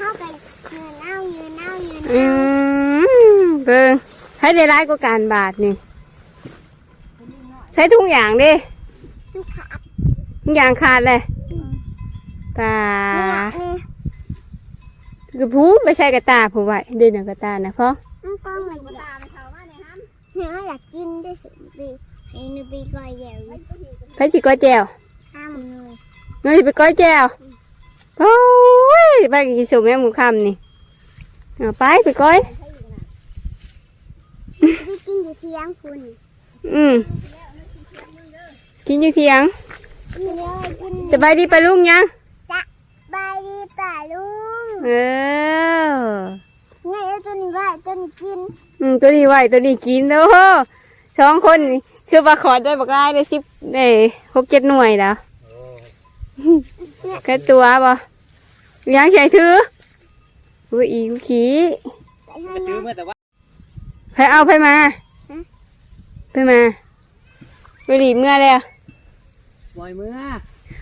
เฮาไปเงินเอาเงินเอาเงินอืเอามเบิ่งให้ได้ร้ายกว่าการบาทนี่ ใช้ทุกอย่างดิมันขาดทุกอย่างขาดเลยตานี่คือผู้ไม่ใช่กระตาผู้ไว้เดินกระตานะพ่อมันต้องอะไรตามเขาว่าเนี่ยฮัมเนื้ออยากกินได้สิบีให้นบีกอยแย่เลยไปสิก้อยแจวอ้ามเลยน้องสิไปก้อยแจว โอ้ยไปกินสมแม่หมูคำนี่เอาไปไปก้อยไปกินอยู่เที่ยงคุณอืมกินอยู่เที่ยงกินเลยกินสบายดีปะลุงยังสบายดีป่าลุงเออไงเอาตัวนี้ไว้ตัวนี้กินอืมตัวนี้ไหวตัวนี้กินโอ้โหสองคนนี่คือปลาขอดได้บักไล่ได้สิบได้หกเจ็ดหน่วยแล้วแค่ตัวบ่ ยังใช้ถืออุ้ยอีกขี้ไปให้ซื้อนะเมื่อแต่ว่าไปเอาไปมาไปมาไปหลีเมื่อแล้วบ่อยเมื่อ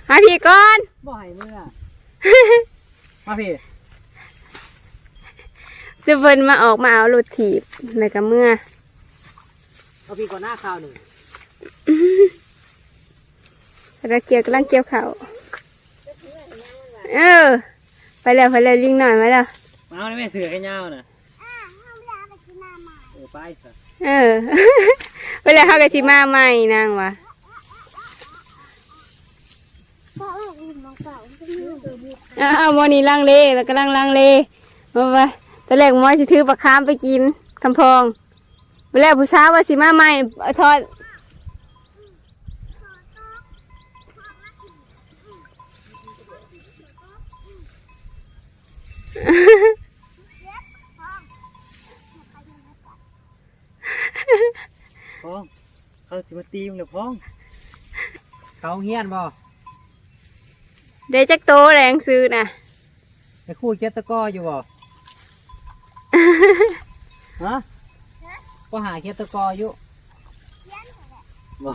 มาพี่ก่อนบ่อยเมื่อมาพี่จะเพิ่นมาออกมาเอารถถีบแล้วก็เมื่อเอาพี่ก่อนหน้าข่าวหนึ่งแล้วเกี่ยวกำลังเกี่ยวเขาวเออ ไปแล้วไปแล้วลิงหน่อยมาแล้วมาเอาในแม่เสือกันยาวน่ะอ่าห้ามยาไปกินน้ำใหม่เออไปสิเออ ไปแล้วเขาก็สิมาใหม่นางวะเพราะว่าอื่นมองเก่าจะมีตัวบุกอ้าวมอนี่ลังเลแล้วก็ลังลังเลมาไปตอนแรกหมอสิถือปลาคามไปกินคำพองไปแล้วผู้สาวว่าสิมาใหม่เอาทอด พ้องเขาจะมาตีมึงเดี๋ยวพ้อง เขาเฮียนบ่เดยวจักโตแรงซื้อน่ะไปคู่เจ็ดตะกร้ออยู่บ่ ฮะก็หาเจ็ดตะกร้ออยู่บ่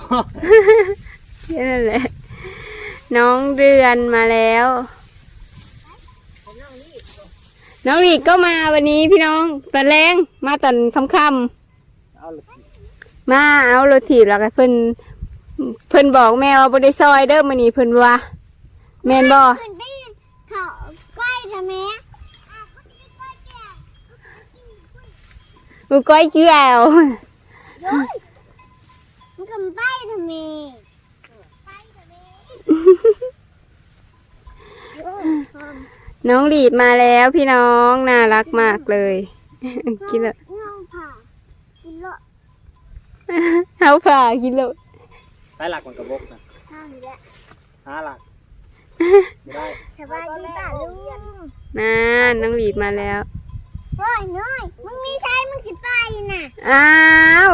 นั่นแหละ น้องเดือนมาแล้ว น้องหลีกก็มาวันนี้พี่น้องตอนแรงมาตอนค่ำเอาเลยๆมาเอารถถีบแล้วก็เพิ่นเพิ่นบอกแม่ว่าบ่ได้ซอยเด้อมื้อนี้เพิ่นว่าแม่นบ่ขึ้นไปเขาใกล้ทำไมอ้าวคุณไปใกล้แก่กูก้อยเกี่ยวโย้ยมันทำไปทำไมไปทำไมโย้ยหอม น้องหลีดมาแล้วพี่น้องน่ารักมากเลย กินแล้วเงาผ่ากินเลาะเอาผ่ากินแล้วไปหลักมันกระบกนะข้างนี้แหละหาหลักไม่ได้สบายดีป่ะลุงน่าน้องหลีดมาแล้วโอ้ยน้อยมึงมีใช้มึงสิไปน่ะอ้าว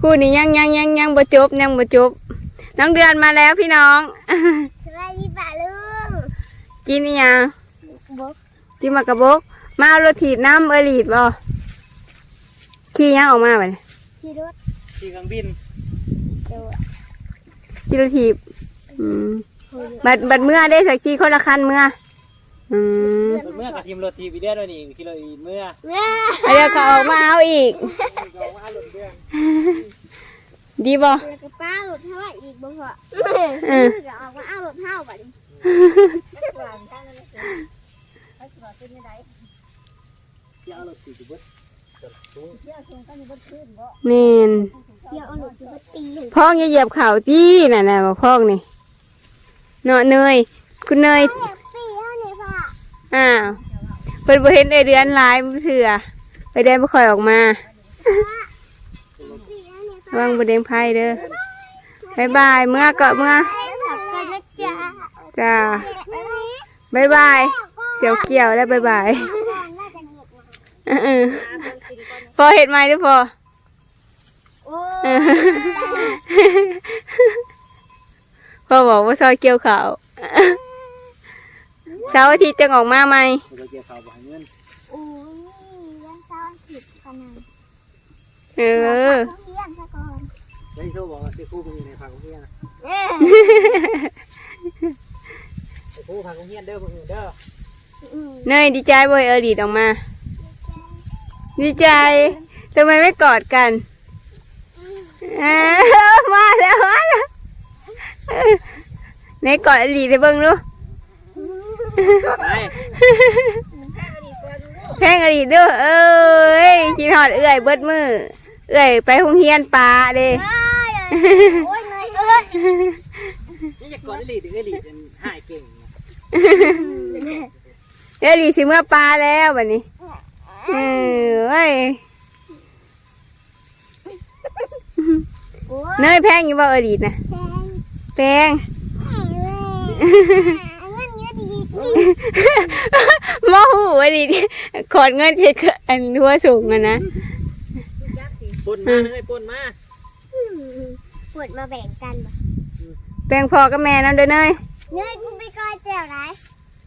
คู่นี้ยังยังยังยังบ่จบยังบ่จบน้องเดือนมาแล้วพี่น้องสบายดีป่ะลุงกินอีหยังบุ๊ก ที่มากระบก มาเอารถถีบน้ำเออหลีดบ่ขี่ยังออกมาบ่เนี่ยขี่รถที่เครื่องบินเดี๋ยวขี่รถถีบอืมบัดบัดเมื่อได้สักขี่คนละคันเมื่ออืมเมื่อกับทีมรถทีวีเดียวนี่กิโลอีเมื่อแม่แล้วเดี๋ยวเขาออกมาเอาอีกเราว่าหลุดเดือนดีบ่แล้วก็ป้าหลุดเท่าไหร่อีกบ่พอเออคือก็ออกมาเอาหลุดเท่าบัดนี้ เที่ยวรถสี่สิบเบิดเมนเดี๋ยวเอาหลุดไปตีหลุดพ่องอย่าเหยียบเข่าตี้น่ะนะบอกพ่องนี่เนาะเนยคุณเนยเด็กปีเท่านี้พ่ออ้าวเพิ่นบ่เห็นไอเดือนหลายมื้อเถื่อไปเดินบ่ค่อยออกมาปีเท่านี้ระวังบ่เด้งไพ่เด้อบายบายเมื่อก็เมื่อขอบคุณนะจ๊ะจ้าเด็กปีบายบาย เกี่ยวเกี่ยวแล้วบายบายก่อนน่าจะเหน็ดมาเออพอเห็ดไหมหรือพอโอ้เออพ่อบอกว่าซอยเกี่ยวขาวเสาร์อาทิตย์จะออกมาไหมเราเกี่ยวข่าวบ่ให้เงินโอ้ยยังซ้อนผิดขนาดเออต้องเลี้ยงซะก่อนแล้วที่เขาบอกว่าที่คู่เป็นอยู่ในผักของเฮียนะเอ้ยไอ้คู่ผักของเฮียเด้อมึงเด้ออืม เนยดีใจบ่อยเออดีดออกมา ดีใจทำไมไม่กอดกันเอ้ามาแล้วมาแล้วในกอดอลีได้เบิ่งดูไปแพงอลีดูเอ้ยกินหอดเอื่อยเบิดมือเอื่อยไปโรงเรียนปลาเด้โอ้ยเนยเอ้ยนี่จะกดไอ้ลีดไอ้ลีดมันหายเก่ง นะเออลีสิเมื่อปลาแล้วบัดนี้เออเว้ยโอ้ยเนยแพงอยู่บ่เออลีนะแพงแพงแพงเลยอันนั้นเยอะดีจริงมอหูอลีขอดเงินเช็ดอันทั่วสูงอะนะปนมาเลยปนมาปวดมาแบ่งกันบ่แปลงพอกับแม่น้ำเด้อเนยเนยกูไปก้อยแจ่วไหน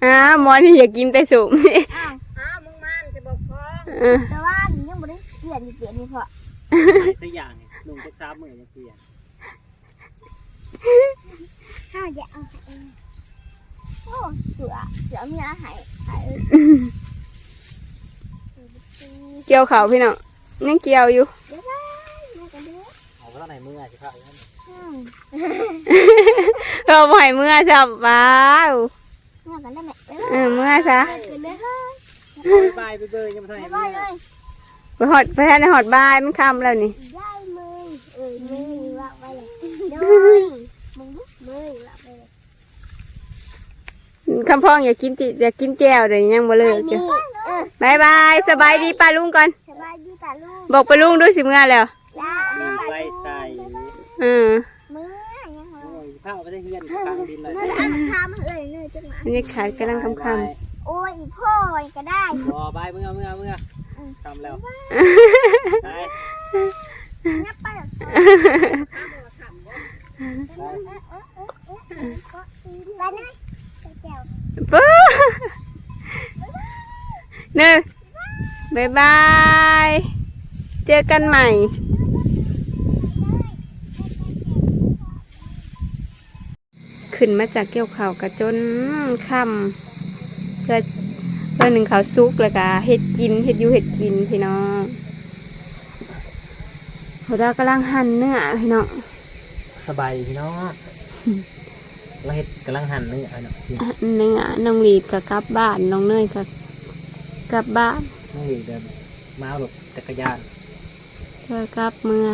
อ้าวหมอนี่อยากกินแต่สูงอ้าวอ้าวมึงมันจะบอกพ่อเออแต่ว่าหนูยังไม่ได้เปลี่ยนเปลี่ยนนี่พอหายสักอย่างไงหนุ่มจะซ้ำมือยังเปลี่ยนข้าวเดี๋ยวเอาเองโอ้เสือเสือมีอาหารหายเกี่ยวเขาพี่น้องยังเกี่ยวอยู่เดี๋ยวได้แม่กันเด้อเอาก็ต้องในมือสิครับอืมเราปล่อยเมื่อจับว้า วแม่กันได้ไหมเออเมื่อซะกันเด้อบายไปเบอร์ยังไม่ทันไม่ไหนไหวเลยไปหอดไปทานในหอดบายมันคำแล้วนี่ได้มือเออมือว่าไปเลยด้วยมึงมือว่าไปเลยคำพ้องอยากกินติอยากกินแก้วเดี๋ยวยังบ่เลิกจ้ะเออบายบายสบายดีป้าลุงก่อนสบายดีป่ะลูกบอกป้าลุงด้วยสิเมื่อแล้วจ้าไปใส่เออมือยังไงโอ้ยผ้าไปได้เฮือนกลางดินเลยมือทำทำเลยเลยจังหวะบรรยากาศกำลังคำคโอ้ยอีพ่อก็ได้รอบายเมื่อเมื่อเมื่อทำแล้วไปนับไปหรอไปนะแก้วำปุ๊เนอะบายบาย เจอกันใหม่ ขึ้นมาจากเกี่ยวข่าวกระจนค่ำเพื่อเพื่อหนึ่งเขาวซุกแล้วก็เห็ดกินเห็ดอยูเห็ดกินพี่น้องเราได้กำลังหั่นเนื้อพี่น้องสบายพี่น้องเราเห็ดกำลังหั่นเนื้อเนาะเนื้อน้องหลีดกับกลับบ้านน้องเนยกับกลับบ้านนี่เดินมาหลบจักรยานเพื่อกลับเมื่อ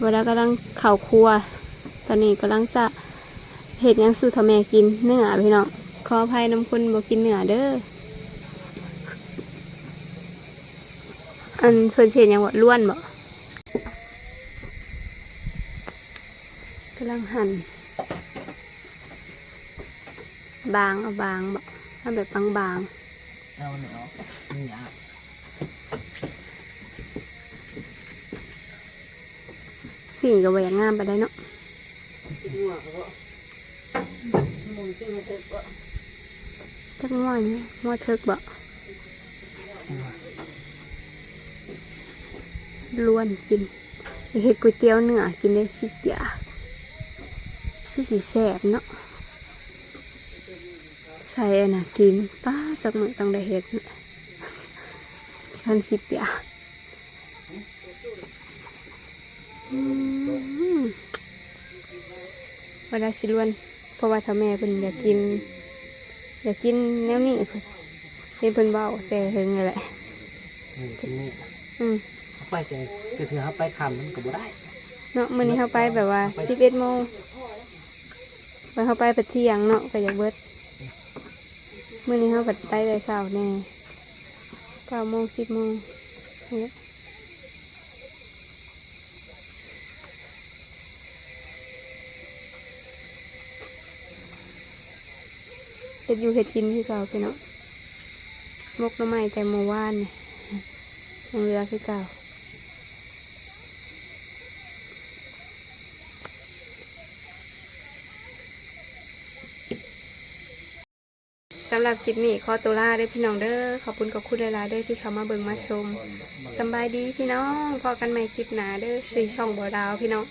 เวลากำลังเข่าครัว ตอนนี้กำลังจะ เห็ดหยังสู่ทำแม่กินเนื้อพี่น้องขออภัยน้ำคนบอกกินเนื้อเด้ออันเพิ่นเห็นยังว่าล้วนบ่กำลังหั่นบางเอาบางบ่ทำแบบบางๆเอาเนาะนี่อะสีก็บ่อยากงามไปได้เนาะ จักง่วนี่ง่วเทิกบ่ล้วนกินเฮ็ดก๋วยเตี๋ยวเนื้อกินได้สิเดียคือสิแซ่บเนาะใส่น่ะกินป้าจักมือต้องได้เฮ็ดฉันคิดเดียอืมเวลาสิล้วน เพราะว่าถ้าแม่เพิ่นอยากกิน อยากกินแนวนี้เพิ่นเห็นเพิ่นเบาแต่เฮงนี่แหละนี่ที่นี่อืมเขาไปใจคือถือเขาไปคำมันก็บ่ได้เนาะมื้อนี้เฮาไปแบบว่า11โมงไปเฮาไปไปเที่ยงเนาะก็อยากเบิดมื้อนี้เฮาก็ไปแต่เช้าแน่9โมง10โมงนี่แหละ เฮ็ดอยู่เฮ็ดกินคือเก่าพี่เนาะมกน้ำไม้แต่เมื่อวานนี่ยังเหลือคือเก่าสำหรับคลิปนี้ขอตัวลาเด้อพี่น้องเด้อขอบคุณกับคุณหลายๆเด้อที่เข้ามาเบิ่งมาชมสบายดีพี่น้องพอกันใหม่คลิปหน้าเด้อสี่ช่องบัวดาวพี่น้อง